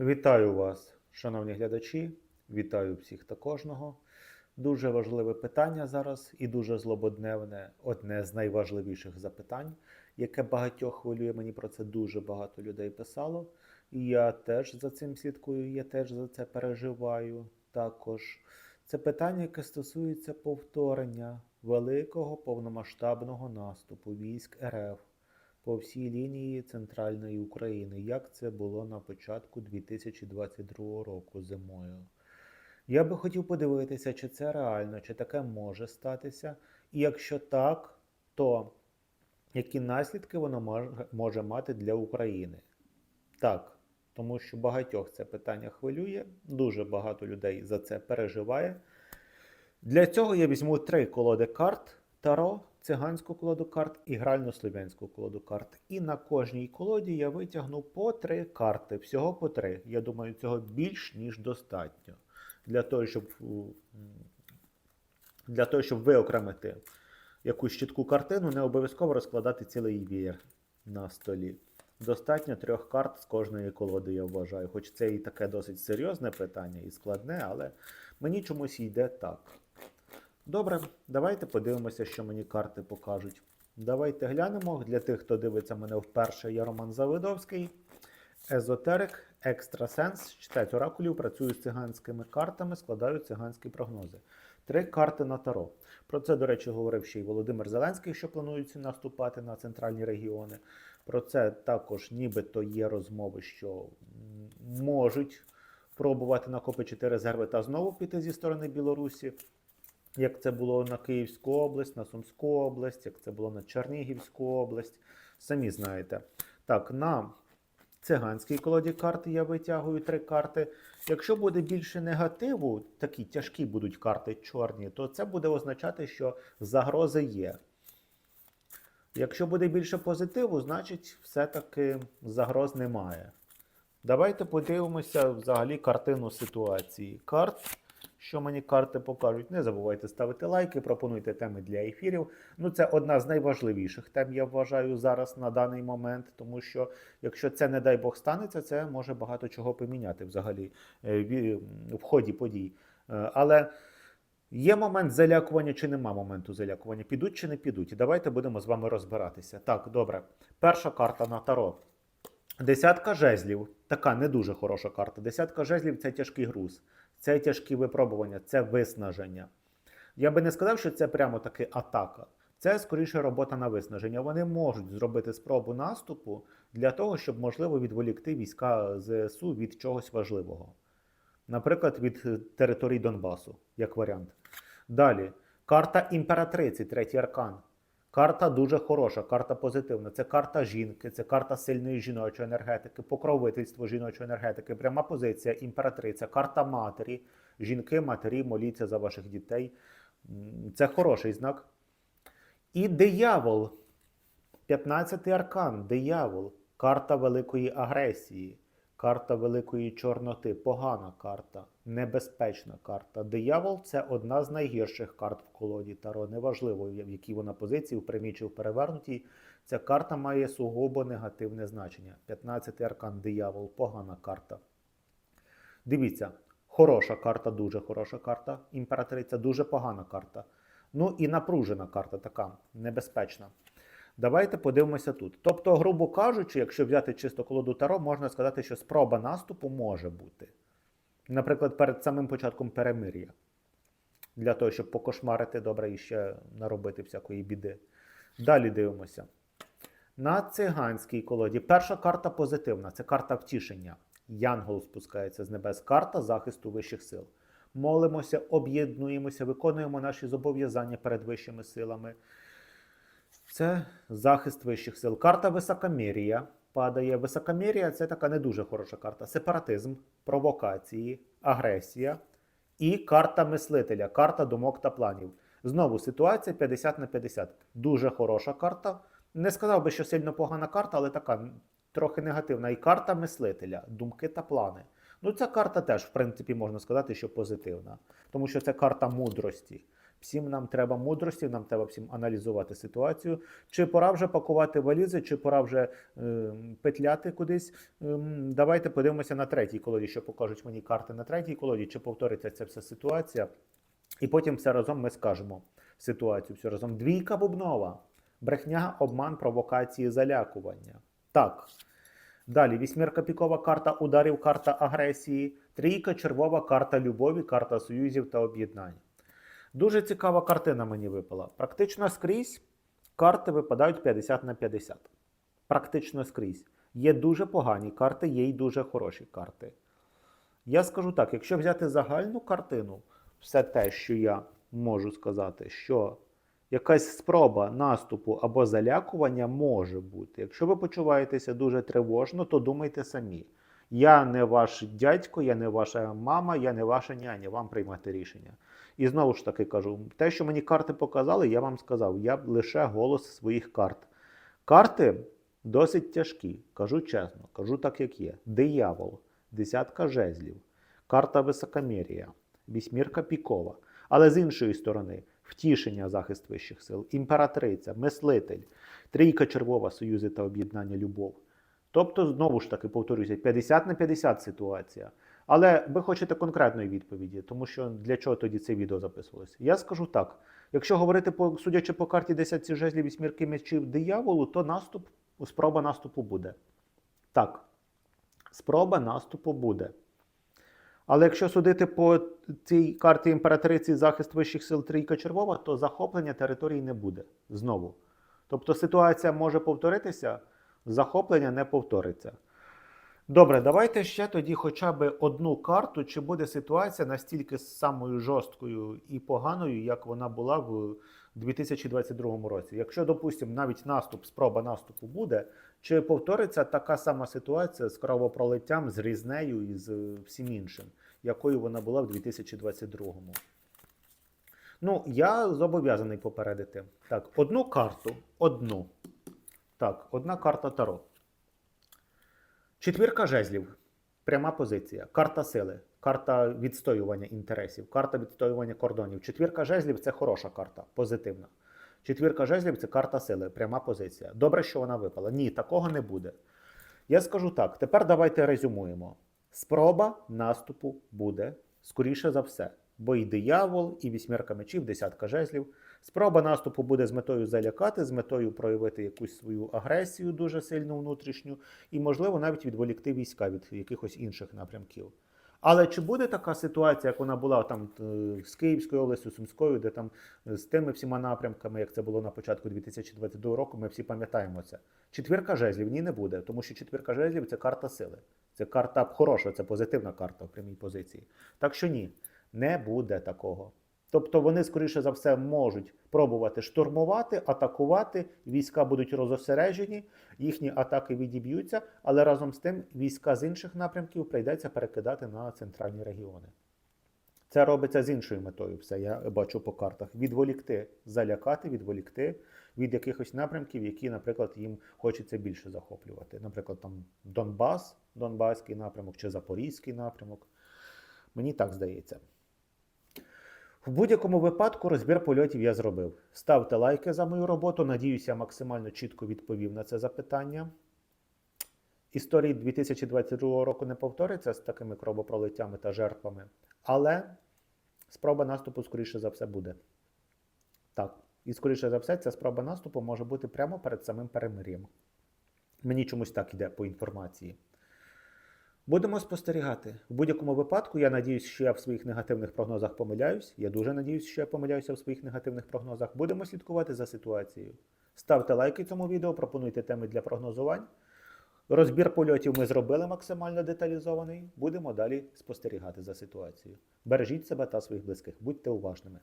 Вітаю вас, шановні глядачі. Вітаю всіх та кожного. Дуже важливе питання зараз і дуже злободневне, одне з найважливіших запитань, яке багатьох хвилює. Мені про це дуже багато людей писало. І я теж за цим слідкую, я теж за це переживаю. Також це питання, яке стосується повторення великого повномасштабного наступу військ РФ по всій лінії центральної України, як це було на початку 2022 року зимою. Я би хотів подивитися, чи це реально, чи таке може статися, і якщо так, то які наслідки воно може мати для України? Так, тому що багатьох це питання хвилює, дуже багато людей за це переживає. Для цього я візьму три колоди карт: Таро, циганську колоду карт і грально-слов'янську колоду карт. І на кожній колоді я витягну по три карти, всього по три. Я думаю, цього більш ніж достатньо для того, щоб, для того, щоб виокремити якусь чітку картину, не обов'язково розкладати цілий вір на столі. Достатньо трьох карт з кожної колоди, я вважаю. Хоч це і таке досить серйозне питання і складне, але мені чомусь йде так. Добре, давайте подивимося, що мені карти покажуть. Давайте глянемо. Для тих, хто дивиться мене вперше, я Роман Завидовський. Езотерик, екстрасенс, читають оракулів, працюю з циганськими картами, складаю циганські прогнози. Три карти на таро. Про це, до речі, говорив ще й Володимир Зеленський, що планують наступати на центральні регіони. Про це також нібито є розмови, що можуть пробувати накопичити резерви та знову піти зі сторони Білорусі. Як це було на Київську область, на Сумську область, як це було на Чернігівську область. Самі знаєте. Так, на циганській колоді карт я витягую три карти. Якщо буде більше негативу, такі тяжкі будуть карти чорні, то це буде означати, що загрози є. Якщо буде більше позитиву, значить все-таки загроз немає. Давайте подивимося взагалі картину ситуації. Карт, що мені карти покажуть. Не забувайте ставити лайки, пропонуйте теми для ефірів. Ну, це одна з найважливіших тем, я вважаю, зараз на даний момент, тому що якщо це, не дай Бог, станеться, це може багато чого поміняти взагалі е, в ході подій. Е, Але є момент залякування чи нема моменту залякування? Підуть чи не підуть? І давайте будемо з вами розбиратися. Так, добре. Перша карта на таро. Десятка жезлів. Така не дуже хороша карта. Десятка жезлів це тяжкий груз, це тяжкі випробування, це виснаження. Я би не сказав, що це прямо таки атака. Це скоріше робота на виснаження. Вони можуть зробити спробу наступу для того, щоб можливо відволікти війська ЗСУ від чогось важливого. Наприклад, від е, територій Донбасу, як варіант. Далі, карта імператриці, третій аркан. Карта дуже хороша, карта позитивна. Це карта жінки, це карта сильної жіночої енергетики, покровительство жіночої енергетики, пряма позиція, імператриця, карта матері. Жінки, матері, моліться за ваших дітей. Це хороший знак. І диявол, 15-й аркан, диявол, карта великої агресії, карта великої чорноти, погана карта, небезпечна карта. Диявол це одна з найгірших карт в колоді Таро. Неважливо, в якій вона позиції, в прямій чи в перевернутій. Ця карта має сугубо негативне значення. 15-й аркан, диявол, погана карта. Дивіться, хороша карта, дуже хороша карта. Імператриця дуже погана карта. Ну і напружена карта така, небезпечна. Давайте подивимося тут. Тобто, грубо кажучи, якщо взяти чисто колоду Таро, можна сказати, що спроба наступу може бути. Наприклад, перед самим початком перемир'я. Для того, щоб покошмарити добре і ще наробити всякої біди. Далі дивимося. На циганській колоді перша карта позитивна це карта втішення. Янгол спускається з небес. Карта захисту вищих сил. Молимося, об'єднуємося, виконуємо наші зобов'язання перед вищими силами. Це захист вищих сил. Карта високомір'я падає. Високомір'я це така не дуже хороша карта. Сепаратизм, провокації, агресія. І карта мислителя, карта думок та планів. Знову ситуація 50 на 50. Дуже хороша карта. Не сказав би, що сильно погана карта, але така трохи негативна. І карта мислителя, думки та плани. Ну, ця карта теж, в принципі, можна сказати, що позитивна, тому що це карта мудрості. Всім нам треба мудрості, нам треба всім аналізувати ситуацію. Чи пора вже пакувати валізи, чи пора вже е, петляти кудись. Ем, давайте подивимося на третій колоді, що покажуть мені карти на третій колоді, чи повториться ця вся ситуація. І потім все разом ми скажемо ситуацію. Все разом. Двійка бубнова. Брехня, обман, провокації, залякування. Так. Далі вісьмірка пікова карта ударів, карта агресії, трійка червова карта любові, карта союзів та об'єднань. Дуже цікава картина мені випала. Практично скрізь карти випадають 50 на 50. Практично скрізь. Є дуже погані карти, є й дуже хороші карти. Я скажу так: якщо взяти загальну картину, все те, що я можу сказати, що якась спроба наступу або залякування може бути. Якщо ви почуваєтеся дуже тривожно, то думайте самі. Я не ваш дядько, я не ваша мама, я не ваша няня, вам приймати рішення. І знову ж таки кажу: те, що мені карти показали, я вам сказав, я лише голос своїх карт. Карти досить тяжкі, кажу чесно, кажу так, як є. Диявол, десятка жезлів, карта високомір'я, вісьмірка пікова. Але з іншої сторони, втішення захист вищих сил, імператриця, мислитель, трійка червова, союзи та об'єднання любов. Тобто, знову ж таки, повторюся, 50 на 50 ситуація. Але ви хочете конкретної відповіді, тому що для чого тоді це відео записувалося? Я скажу так: якщо говорити по судячи по карті 10 жезлів і смірки мечів дияволу, то наступ, спроба наступу буде. Так, спроба наступу буде. Але якщо судити по цій карті імператриці захист вищих сил трійка червова, то захоплення території не буде знову. Тобто ситуація може повторитися, захоплення не повториться. Добре, давайте ще тоді хоча б одну карту, чи буде ситуація настільки самою жорсткою і поганою, як вона була в 2022 році. Якщо, допустимо, навіть наступ, спроба наступу буде, чи повториться така сама ситуація з кровопролиттям, з різнею і з всім іншим, якою вона була в 2022? Ну, я зобов'язаний попередити. Так, одну карту, одну. Так, одна карта Таро. Четвірка жезлів. Пряма позиція. Карта сили, карта відстоювання інтересів, карта відстоювання кордонів. Четвірка жезлів це хороша карта, позитивна. Четвірка жезлів це карта сили, пряма позиція. Добре, що вона випала. Ні, такого не буде. Я скажу так: тепер давайте резюмуємо. Спроба наступу буде, скоріше за все. Бо і диявол, і вісьмірка мечів, десятка жезлів. Спроба наступу буде з метою залякати, з метою проявити якусь свою агресію дуже сильну внутрішню, і, можливо, навіть відволікти війська від якихось інших напрямків. Але чи буде така ситуація, як вона була там е, з Київською областю, Сумською, де там е, з тими всіма напрямками, як це було на початку 2022 року, ми всі пам'ятаємо це. Четвірка жезлів ні не буде, тому що четвірка жезлів це карта сили. Це карта хороша, це позитивна карта в прямій позиції. Так що ні, не буде такого. Тобто вони, скоріше за все, можуть пробувати штурмувати, атакувати, війська будуть розосереджені, їхні атаки відіб'ються, але разом з тим війська з інших напрямків прийдеться перекидати на центральні регіони. Це робиться з іншою метою, все я бачу по картах. Відволікти, залякати, відволікти від якихось напрямків, які, наприклад, їм хочеться більше захоплювати. Наприклад, там Донбас, Донбаський напрямок чи Запорізький напрямок. Мені так здається. В будь-якому випадку розбір польотів я зробив. Ставте лайки за мою роботу. Надіюся, я максимально чітко відповів на це запитання. Історії 2022 року не повториться з такими кровопролиттями та жертвами, але спроба наступу, скоріше за все, буде. Так. І, скоріше за все, ця спроба наступу може бути прямо перед самим перемир'ям. Мені чомусь так йде по інформації. Будемо спостерігати. В будь-якому випадку, я надіюсь, що я в своїх негативних прогнозах помиляюсь. Я дуже надіюсь, що я помиляюся в своїх негативних прогнозах. Будемо слідкувати за ситуацією. Ставте лайки цьому відео, пропонуйте теми для прогнозувань. Розбір польотів ми зробили максимально деталізований. Будемо далі спостерігати за ситуацією. Бережіть себе та своїх близьких, будьте уважними.